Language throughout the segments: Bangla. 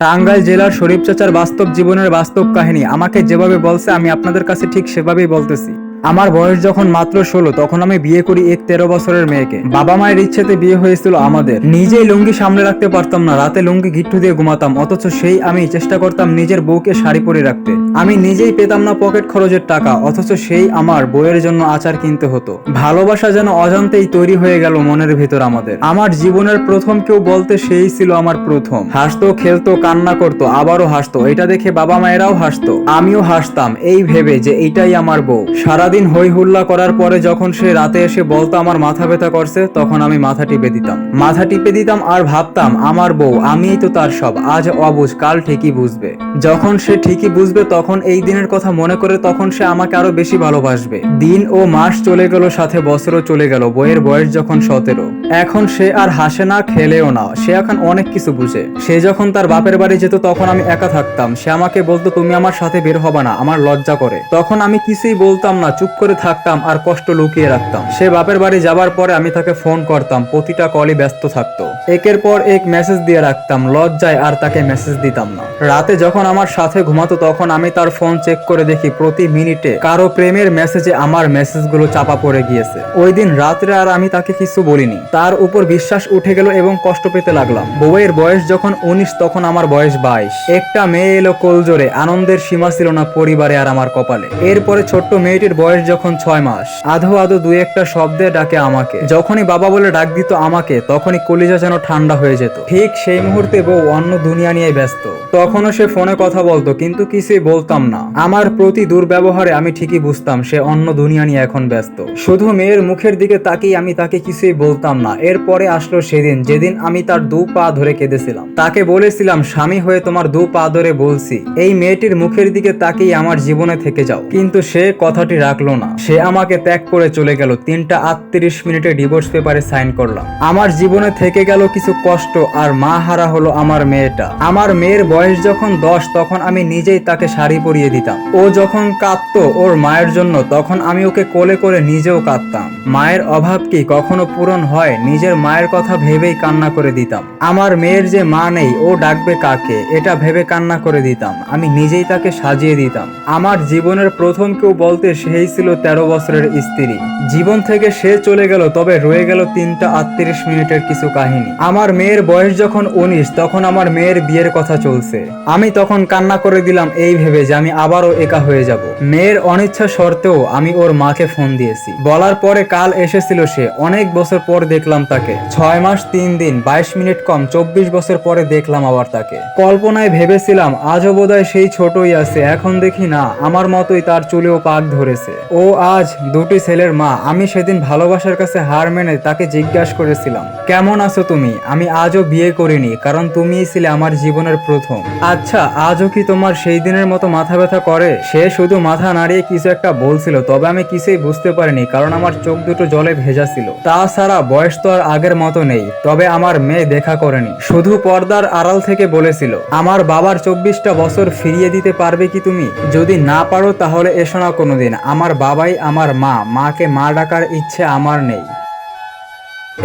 টাঙ্গাইল জেলার শরীফ চাচার বাস্তব জীবনের বাস্তব কাহিনী আমাকে যেভাবে বলছে, আমি আপনাদের কাছে ঠিক সেভাবেই বলতেছি। আমার বয়স যখন মাত্র ষোলো, তখন আমি বিয়ে করি এক তেরো বছরের মেয়েকে। বাবা মায়ের ইচ্ছেতে বিয়ে হয়েছিল আমাদের। নিজেই লুঙ্গি সামলে রাখতে পারতাম না, রাতে লুঙ্গি গিট্টু দিয়ে ঘুমাতাম, অথচ সেই আমি চেষ্টা করতাম নিজের বউকে শাড়ি পরে রাখতে। আমি নিজেই পেতাম না পকেট খরচের টাকা, অথচ সেই আমার বউয়ের জন্য আচার কিনতে হতো। ভালোবাসা যেন অজান্তেই তৈরি হয়ে গেল মনের ভেতর আমাদের। আমার জীবনের প্রথম কেউ বলতে সেই ছিল আমার প্রথম। হাসতো, খেলতো, কান্না করতো, আবারও হাসতো। এটা দেখে বাবা মায়েরাও হাসতো। আমিও হাসতাম, এই ভেবে যে এটাই আমার বউ। সারাদিন হই হুল্লা করার পরে যখন সে রাতে এসে বলতো আমার মাথা ব্যথা করছে, তখন আমি মাথা টিপে দিতাম। মাথা টিপে দিতাম আর ভাবতাম, আমার বউ, আমিই তো তার সব, আজ অবুঝ, কাল ঠিকই বুঝবে। যখন সে ঠিকই বুঝবে, তখন এই দিনের কথা মনে করে তখন সে আমাকে আরও বেশি ভালোবাসবে। দিন ও মাস চলে গেল, সাথে বছরও চলে গেল বইয়ের বয়স যখন সতেরো। এখন সে আর হাসে না, খেলেও না, সে এখন অনেক কিছু বুঝে। সে যখন তার বাপের বাড়ি যেত, তখন আমি একা থাকতাম। সে আমাকে বলতো, তুমি আমার সাথে বের হবা না, আমার লজ্জা করে। তখন আমি কিছুই বলতাম না চুপ করে থাকতাম আর কষ্ট লুকিয়ে রাখতাম। সে বাপের বাড়ি যাবার পরে আমি তাকে ফোন করতাম, প্রতিটা কলই ব্যস্ত থাকতো। একের পর এক মেসেজ দিয়ে রাখতাম, লজ্জায় আর তাকে মেসেজ দিতাম না। রাতে যখন আমার সাথে ঘুমাতো তখন আমি তার ফোন চেক করে দেখি প্রতি মিনিটে কারও প্রেমের মেসেজে আমার মেসেজগুলো চাপা পড়ে গিয়েছে। ওই দিন রাত্রে আর আমি তাকে কিছু বলিনি। তার উপর বিশ্বাস উঠে গেল এবং কষ্ট পেতে লাগলাম। বউয়ের বয়স যখন উনিশ, তখন আমার বয়স বাইশ। একটা মেয়ে এলো কোলজোরে, আনন্দের সীমা ছিল না পরিবারে আর আমার কপালে। এরপরে ছোট্ট মেয়েটির বয়স যখন ছয় মাস, আধো আধো দুই একটা শব্দে ডাকে আমাকে। যখনই বাবা বলে ডাক দিত আমাকে, তখনই কলিজা যেন ঠান্ডা হয়ে যেত। ঠিক সেই মুহূর্তে বউ অন্য দুনিয়া নিয়ে ব্যস্ত। তখনও সে ফোনে কথা বলতো, কিন্তু কিছুই বলতাম না। আমার প্রতি দুর্ব্যবহারে আমি ঠিকই বুঝতাম, সে অন্য দুনিয়া নিয়ে এখন ব্যস্ত। শুধু মেয়ের মুখের দিকে তাকিয়ে আমি তাকে কিছুই বলতাম না। এরপরে আসলো সেদিন, যেদিন আমি তার দু পা ধরে কেঁদেছিলাম। তাকে বলেছিলাম, স্বামী হয়ে তোমার দু পা ধরে বলছি, এই মেয়েটির মুখের দিকে তাকিয়ে আমার জীবনে থেকে যাও। কিন্তু সে কথাটি রাখল না। সে আমাকে ত্যাগ করে চলে গেল। তিনটা আটত্রিশ মিনিটে ডিভোর্স পেপারে সাইন করলাম। আমার জীবনে থেকে গেল কিছু কষ্ট, আর মা হারা হলো আমার মেয়েটা। আমার মেয়ের বয়স যখন দশ, তখন আমি নিজেই তাকে শাড়ি পরিয়ে দিতাম। ও যখন কাঁদতো ওর মায়ের জন্য, তখন আমি ওকে কোলে করে নিজেও কাঁদতাম। মায়ের অভাব কি কখনো পূরণ হয়? নিজের মায়ের কথা ভেবেই কান্না করে দিতাম। আমার মেয়ের যে মা নেই, ও ডাকবে কাকে? এটা ভেবে কান্না করে দিতাম। আমি নিজেই তাকে সাজিয়ে দিতাম। আমার জীবনের প্রথম কেউ বলতে সেই ছিল তেরো বছরের স্ত্রী। জীবন থেকে সে চলে গেল, তবে রয়ে গেল তিনটা আটত্রিশ মিনিটের কিছু কাহিনী। আমার মেয়ের বয়স যখন উনিশ, তখন আমার মেয়ের বিয়ের কথা চলছে। আমি তখন কান্না করে দিলাম, এই ভেবে যে আমি আবারও একা হয়ে যাব। মেয়ের অনিচ্ছা সত্ত্বেও আমি ওর মাকে ফোন দিয়েছি। বলার পরে কাল এসেছিল সে। অনেক বছর পর দেখলাম তাকে। ছয় মাস, তিন দিন, বাইশ মিনিট কম, চব্বিশ বছর পরে দেখলাম আবার তাকে। কল্পনায় ভেবেছিলাম, আজও বোধহয় সেই ছোটই আছে। এখন দেখি না, আমার মতোই তার চুলেও পাক ধরেছে। ও আজ দুটি ছেলের মা। আমি সেদিন ভালোবাসার কাছে হার মেনে তাকে জিজ্ঞাসা করেছিলাম, কেমন আছো তুমি? আমি আজও বিয়ে করিনি, কারণ তুমিই ছিলে আমার জীবনের প্রথম। আচ্ছা আজও কি তোমার সেই দিনের মতো মাথা ব্যথা করে? সে শুধু মাথা নাড়িয়ে কিছু একটা বলছিল, তবে আমি কিছুই বুঝতে পারিনি, কারণ আমার চোখ দুটো জলে ভেজা ছিল। তাছাড়া বয়স তো আর আগের মতো নেই, তবে আমার মেয়ে দেখা করেনি। শুধু পর্দার আড়াল থেকে বলেছিল, আমার বাবার চব্বিশটা বছর ফিরিয়ে দিতে পারবে কি তুমি? যদি না পারো তাহলে এসো না কোনোদিন। আমার বাবাই আমার মা, মাকে মা ডাকার ইচ্ছে আমার নেই।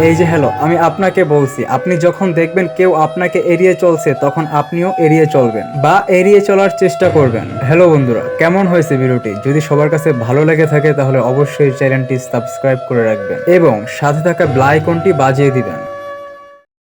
এই যে হ্যালো, আমি আপনাকে বলছি, আপনি যখন দেখবেন কেউ আপনাকে এড়িয়ে চলছে, তখন আপনিও এড়িয়ে চলবেন বা এড়িয়ে চলার চেষ্টা করবেন। হ্যালো বন্ধুরা, কেমন হয়েছে ভিডিওটি? যদি সবার কাছে ভালো লেগে থাকে, তাহলে অবশ্যই চ্যানেলটি সাবস্ক্রাইব করে রাখবেন এবং সাথে থাকা ব্লাইকনটি বাজিয়ে দিবেন।